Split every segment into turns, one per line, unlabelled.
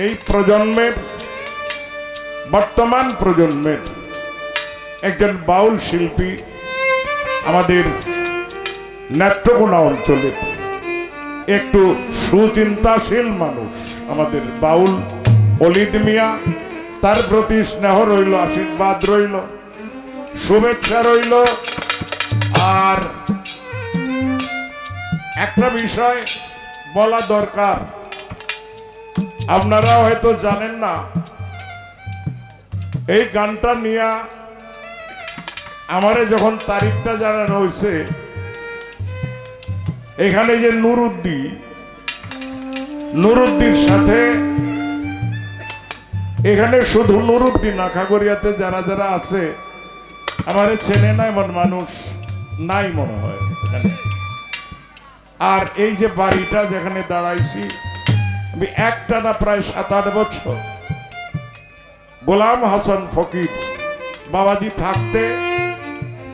এই প্রজন্মের, বর্তমান প্রজন্মের একজন বাউল শিল্পী আমাদের নেত্রকোনা অঞ্চলের একটু সুচিন্তাশীল মানুষ আমাদের বাউল অলিদ মিয়া, তার প্রতি স্নেহ রইল, আশীর্বাদ রইল, শুভেচ্ছা রইল। আর একটা বিষয় বলা দরকার আপনারা হয়তো জানেন না, এই গানটা নিয়ে আমারে যখন তারিখটা জানানো হয়েছে, এখানে যে নুরুদ্দি, নুরুদ্দির সাথে এখানে শুধু নুরুদ্দিন আখাগড়িয়াতে যারা যারা আছে, আমারে চেনে না এমন মানুষ নাই মনে হয় আর এই যে বাড়িটা যেখানে দাঁড়াইছি আমি একটানা প্রায় সাত আট বছর। গোলাম হাসান ফকির বাবাজি থাকতে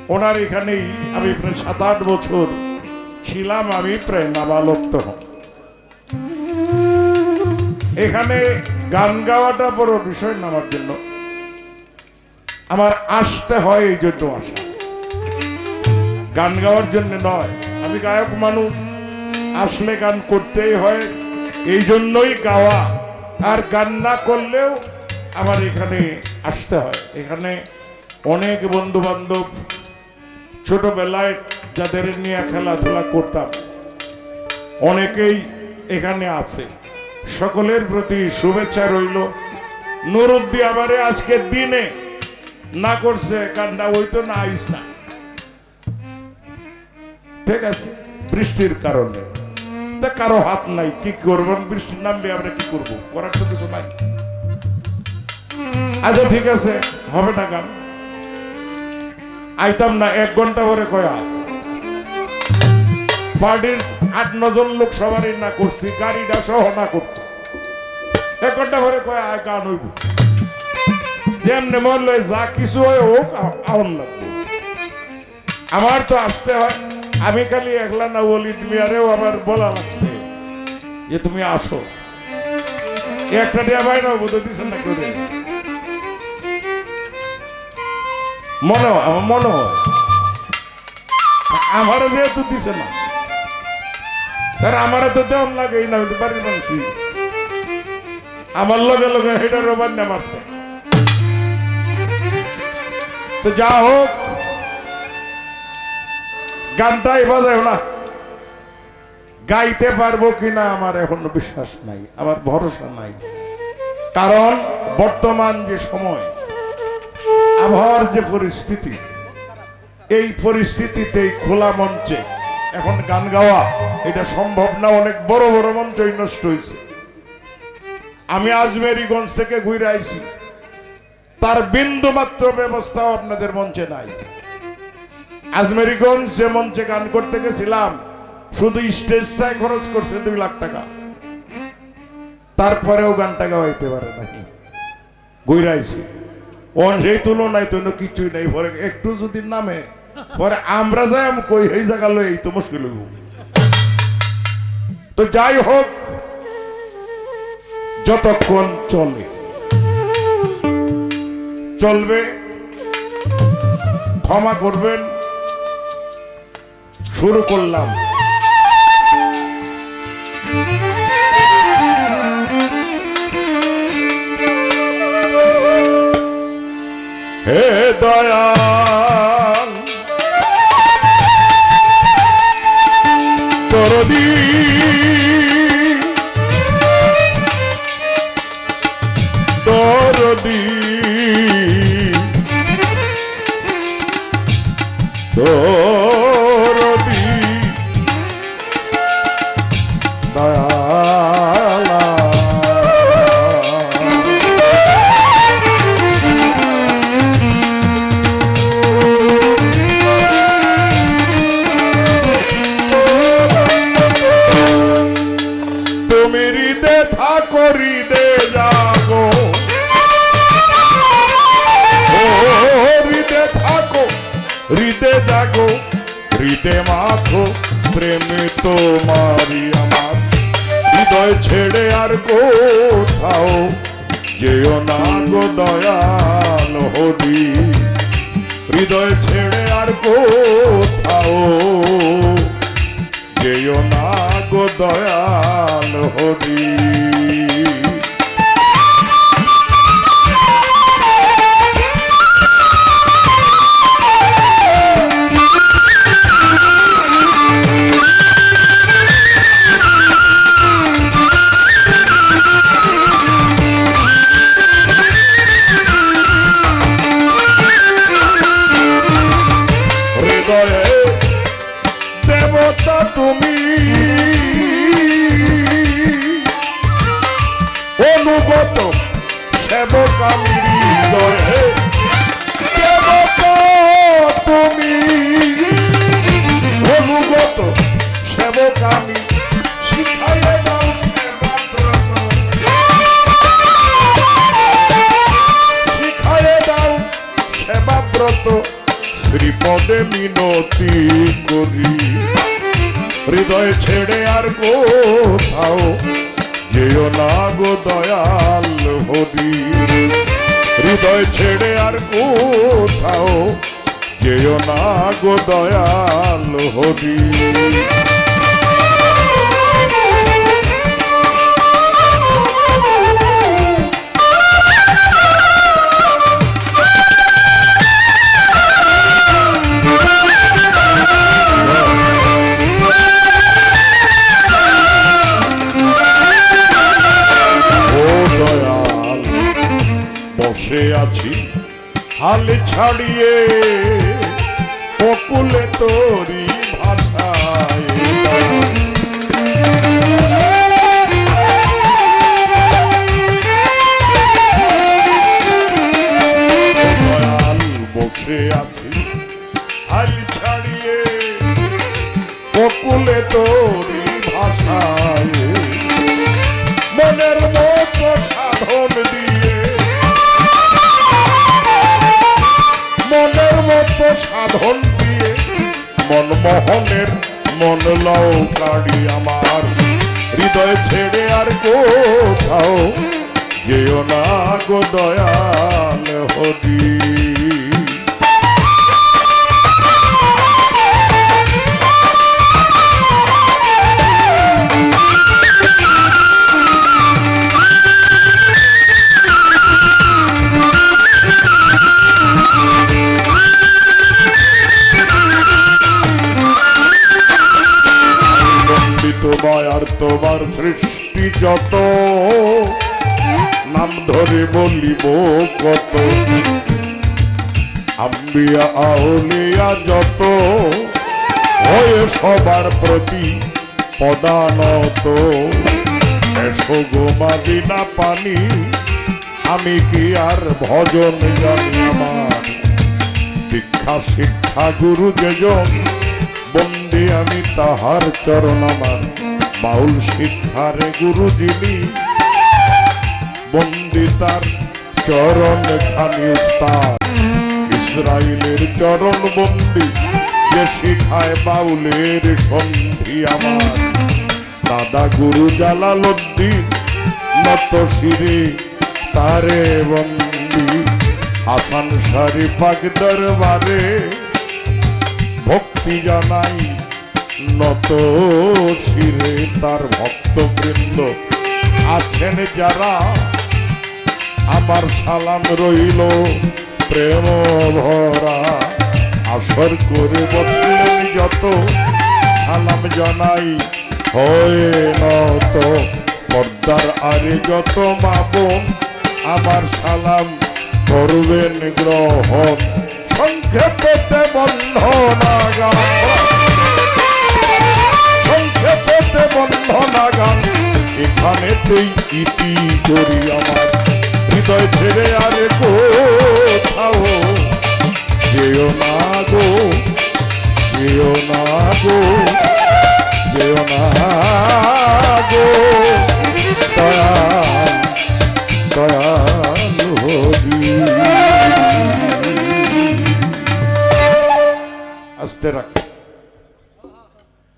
ওনার এখানেই আমি প্রায় সাত আট বছর ছিলাম, আমি প্রায় নাবালক তখন। এখানে গান গাওয়াটা বড় বিষয় না আমার জন্য। আমার আসতে হয় এই জন্য আসা। গান গাওয়ার জন্য নয়। আমি গায়ক মানুষ। আসলে গান করতেই হয়। এই জন্যই গাওয়া। আর গান না করলেও আমার এখানে আসতে হয়। এখানে অনেক বন্ধু বান্ধব ছোটবেলায় যাদের নিয়ে খেলাধুলা করতাম, অনেকেই এখানে আছে। সকলের প্রতি শুভেচ্ছা রইল। নুরুদ্দি আমারে আজকের দিনে না করছে কান্না ওই তো না আইস না। ঠিক আছে, বৃষ্টির কারণে। তা কারও হাত নাই, কি করবেন বৃষ্টি নামবে, আমরা কি করব? করার তো কিছু নাই। আচ্ছা ঠিক আছে, হবে না গান আইতাম না, এক ঘণ্টা পরে কয়া। পার্টির আট নজন লোক সবারই না করছি, গাড়িটা সহ না করছি। এক ঘণ্টা পরে কয়া গান হইব যেমনি মরলে যা কিছু হয় হোক আহন লাগবে। আমার তো আসতে হয় আমি খালি একলা না বলি, তুমি আরেও আমার বলা লাগছে। যে তুমি আসো। একটা দেয়া ভাই না বোধ দিচ্ছেন না করে মনে আমার মনে হয়। আমার যেহেতু দিছে না, তার আমার তো দেওয়ান লাগে না বাড়ির মানুষই। আমার লগে লগে হেটার রোবান মারছে। তো যা হোক গানটাই বাজায় না। গাইতে পারব কিনা আমার এখনও বিশ্বাস নাই, আমার ভরসা নাই। কারণ বর্তমান যে সময়, আবহাওয়ার যে পরিস্থিতি, এই পরিস্থিতিতে খোলা মঞ্চে এখন গান গাওয়া, এটা সম্ভব না, অনেক বড় বড় মঞ্চই নষ্ট হয়েছে। আমি আজমেরিগঞ্জ থেকে ঘুরে আইছি। তার বিন্দু মাত্র ব্যবস্থাও আপনাদের মঞ্চে নাই। আজমেরিগঞ্জ যে মঞ্চে গান করতে গেছিলাম, শুধু স্টেজটাই খরচ করছে দুই লাখ টাকা। তারপরেও গানটা গাওয়াইতে পারে নাকি ঘুরাইছি ও সেই তুলনায় তো কিছুই নাই, পরে একটু যদি নামে, পরে আমরা যাই আমি কই, এই জায়গা লই এই তো মুশকিল তো যাই হোক, যতক্ষণ চলে। চলবে, ক্ষমা করবেন। শুরু করলাম। হে দরদি দরদি মাখো প্রেমে তোমারি আমার। হৃদয় ছেড়ে আর কোথাও যেও না গো দয়াল হরি। হৃদয় ছেড়ে আর কোথাও যেও না গো দয়াল হরি। তুমি। অনুগত সেবক আমি ছেড়ে আর কোথাও যেও না গো দয়াল হরি। হৃদয় ছেড়ে আর কোথাও যেও না গো দয়াল হরি। হাল ছাড়িয়ে বকুলে তোরি ভাষায় বসে আছি, হাল ছাড়িয়ে বকুলে তোরি ভাষায়। মনের মতো সাধন দিয়ে সাধন দিয়ে মনমোহনের মন লও কাড়ি আমার। হৃদয় ছেড়ে আর কোথাও যেও না গো দয়াল হরি। সৃষ্টি যত, নাম ধরে বলিব কত। আম্বিয়া, আউলিয়া যত, হয়ে সবার প্রতি পদানত। এসো গো মাদিনা পানি, আমি কি আর ভজন জানি আমার? শিক্ষা শিক্ষা, গুরু যেজন বন্দি আমি তাহার চরণ আমার। বাউল শিক্ষারে গুরু যিনি বন্দি তার চরণ খানি উস্তাদ। ইসরায়েলের চরণ বন্দি, যে শিখায় বাউলের সন্ধি আমার দাদা গুরু জালালুদ্দিন নত শিরে তারে বন্দি। আসান সারি পাক দরবারে ভক্তি জানাই নত শিরে তার ভক্তবৃন্দ। আছেন যারা, আমার সালাম রইল প্রেম ভরা আসর করে বসলেন যত, সালাম জানাই হয়ে নত। পর্দার আরে যত মাবন আমার সালাম করবেন গ্রহণ। সংক্ষেপতে বন্ধনাগান সংক্ষেপতে বন্ধনাগান এখানেতেই ইতি করি আমার। হৃদয় ছেড়ে আরে কোথাও যেও না গো, যেও না গো, যেও না গো। রাখ।